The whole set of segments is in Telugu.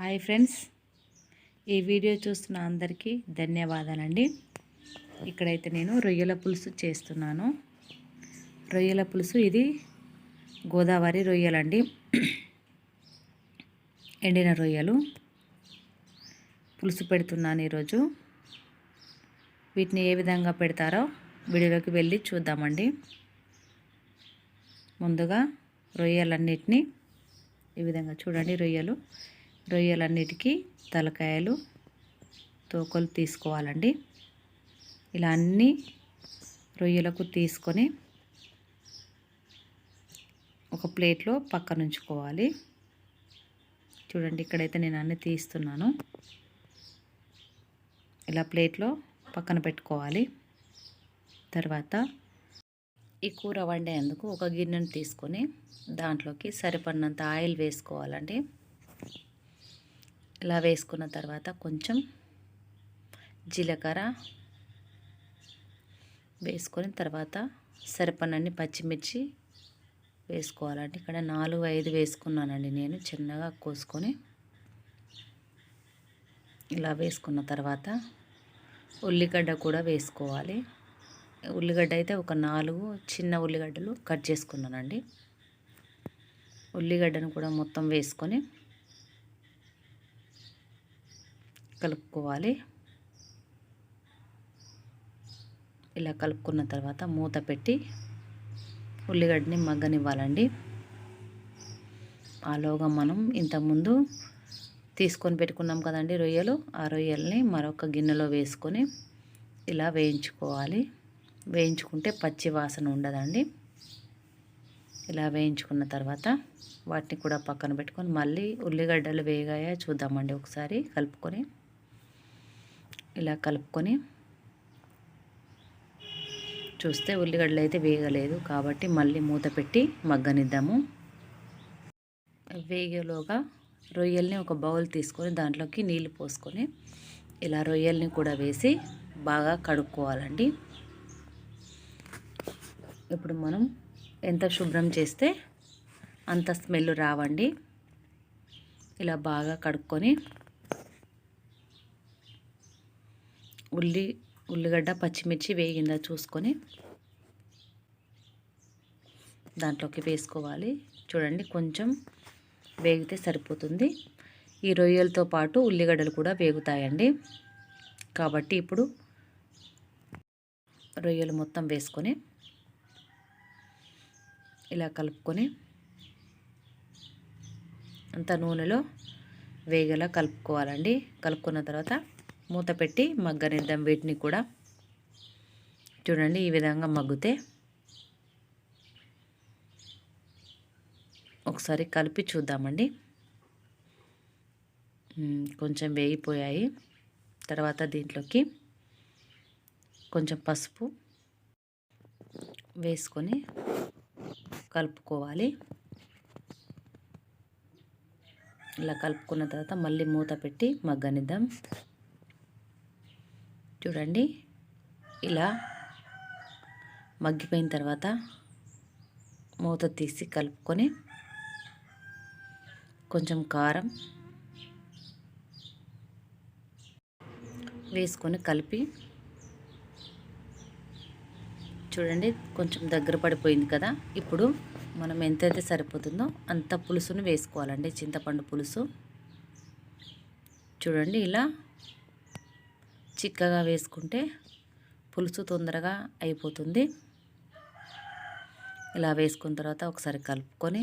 Hi friends. ఈ వీడియో చూస్తున్న అందరికీ ధన్యవాదాలండి. ఇక్కడైతే నేను రొయ్యల పులుసు చేస్తున్నాను. రొయ్యల పులుసు ఇది గోదావరి రొయ్యలండి. ఎండిన రొయ్యలు. పులుసు పెడుతున్నాను ఈరోజు. వీటిని ఏ విధంగా పెడతారో వీడియోలోకి వెళ్ళి చూద్దామండి. ముందుగా రొయ్యలన్నిటినీ ఈ విధంగా చూడండి రొయ్యలు. రొయ్యలన్నిటికీ తలకాయలు తోకలు తీసుకోవాలండి. ఇలా అన్ని రొయ్యలకు తీసుకొని ఒక ప్లేట్లో పక్కన ఉంచుకోవాలి చూడండి ఇక్కడైతే నేను అన్ని తీస్తున్నాను. ఇలా ప్లేట్లో పక్కన పెట్టుకోవాలి. తర్వాత ఈ కూర వండేందుకు ఒక గిన్నెను తీసుకొని దాంట్లోకి సరిపడినంత ఆయిల్ వేసుకోవాలండి. ఇలా వేసుకున్న తర్వాత కొంచెం జీలకర్ర వేసుకొని తర్వాత సరిపడినన్ని పచ్చిమిర్చి వేసుకోవాలండి. ఇక్కడ నాలుగు ఐదు వేసుకున్నానండి నేను చిన్నగా కోసుకొని. ఇలా వేసుకున్న తర్వాత ఉల్లిగడ్డ కూడా వేసుకోవాలి. ఉల్లిగడ్డ అయితే ఒక నాలుగు చిన్న ఉల్లిగడ్డలు కట్ చేసుకున్నానండి. ఉల్లిగడ్డను కూడా మొత్తం వేసుకొని కలుపుకోవాలి. ఇలా కలుపుకున్న తర్వాత మూత పెట్టి ఉల్లిగడ్డని మగ్గనివ్వాలండి. ఆలోగా మనం ఇంతకుముందు తీసుకొని పెట్టుకున్నాం కదండి రొయ్యలు. ఆ రొయ్యల్ని మరొక గిన్నెలో వేసుకొని ఇలా వేయించుకోవాలి. వేయించుకుంటే పచ్చి వాసన ఉండదండి. ఇలా వేయించుకున్న తర్వాత వాటిని కూడా పక్కన పెట్టుకొని మళ్ళీ ఉల్లిగడ్డలు వేగాయా చూద్దామండి ఒకసారి కలుపుకొని. ఇలా కలుపుకొని చూస్తే ఉల్లిగడ్డలు అయితే వేగలేదు కాబట్టి మళ్ళీ మూత పెట్టి మగ్గనిద్దాము. వేగేలోగా రొయ్యల్ని ఒక బౌల్ తీసుకొని దాంట్లోకి నీళ్ళు పోసుకొని ఇలా రొయ్యల్ని కూడా వేసి బాగా కడుక్కోవాలండి. ఇప్పుడు మనం ఎంత శుభ్రం చేస్తే అంత స్మెల్ రావండి. ఇలా బాగా కడుక్కొని ఉల్లి ఉల్లిగడ్డ పచ్చిమిర్చి వేగిందా చూసుకొని దాంట్లోకి వేసుకోవాలి. చూడండి కొంచెం వేగితే సరిపోతుంది. ఈ రొయ్యలతో పాటు ఉల్లిగడ్డలు కూడా వేగుతాయండి. కాబట్టి ఇప్పుడు రొయ్యలు మొత్తం వేసుకొని ఇలా కలుపుకొని అంత నూనెలో వేగేలా కలుపుకోవాలండి. కలుపుకున్న తర్వాత మూత పెట్టి మగ్గనిద్దాం వీటిని కూడా. చూడండి ఈ విధంగా మగ్గితే ఒకసారి కలిపి చూద్దామండి. కొంచెం వేగిపోయాయి. తర్వాత దీంట్లోకి కొంచెం పసుపు వేసుకొని కలుపుకోవాలి. ఇలా కలుపుకున్న తర్వాత మళ్ళీ మూత పెట్టి మగ్గనిద్దాం. చూడండి. ఇలా మగ్గిపోయిన తర్వాత మూత తీసి కలుపుకొని కొంచెం కారం వేసుకొని కలిపి చూడండి కొంచెం దగ్గర పడిపోయింది కదా. ఇప్పుడు మనం ఎంతైతే సరిపోతుందో అంత పులుసును వేసుకోవాలండి. చింతపండు పులుసు. చూడండి ఇలా చిక్కగా వేసుకుంటే పులుసు తొందరగా అయిపోతుంది. ఇలా వేసుకున్న తర్వాత ఒకసారి కలుపుకొని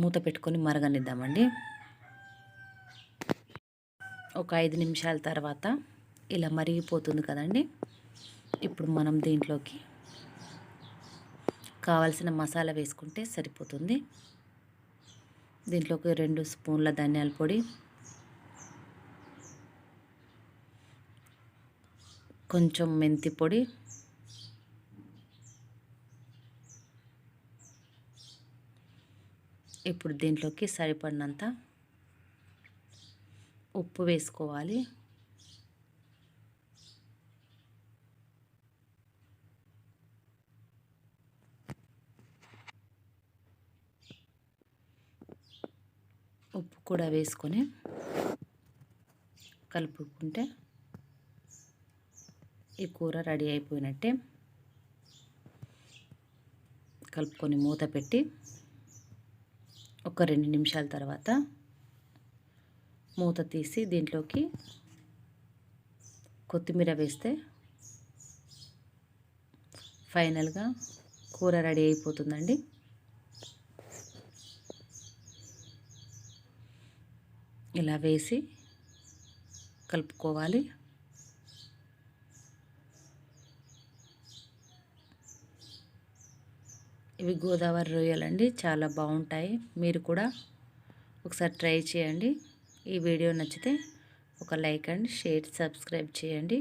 మూత పెట్టుకొని మరగనిద్దామండి. ఒక ఐదు నిమిషాల తర్వాత ఇలా మరిగిపోతుంది కదండి. ఇప్పుడు మనం దీంట్లోకి కావలసిన మసాలా వేసుకుంటే సరిపోతుంది. దీంట్లోకి రెండు స్పూన్ల ధనియాల పొడి కొంచెం మెంతి పొడి. ఇప్పుడు దీంట్లోకి సరిపడినంత ఉప్పు వేసుకోవాలి. ఉప్పు కూడా వేసుకొని కలుపుకుంటే ఈ కూర రెడీ అయిపోయినట్టే కలుపుకొని మూత పెట్టి ఒక రెండు నిమిషాల తర్వాత మూత తీసి దీంట్లోకి కొత్తిమీర వేస్తే ఫైనల్గా కూర రెడీ అయిపోతుందండి. ఇలా వేసి కలుపుకోవాలి. ఇవి గోదావరి రొయ్యలండి చాలా బాగుంటాయి. మీరు కూడా ఒకసారి ట్రై చేయండి. ఈ వీడియో నచ్చితే ఒక లైక్ అండ్ షేర్ సబ్స్క్రైబ్ చేయండి.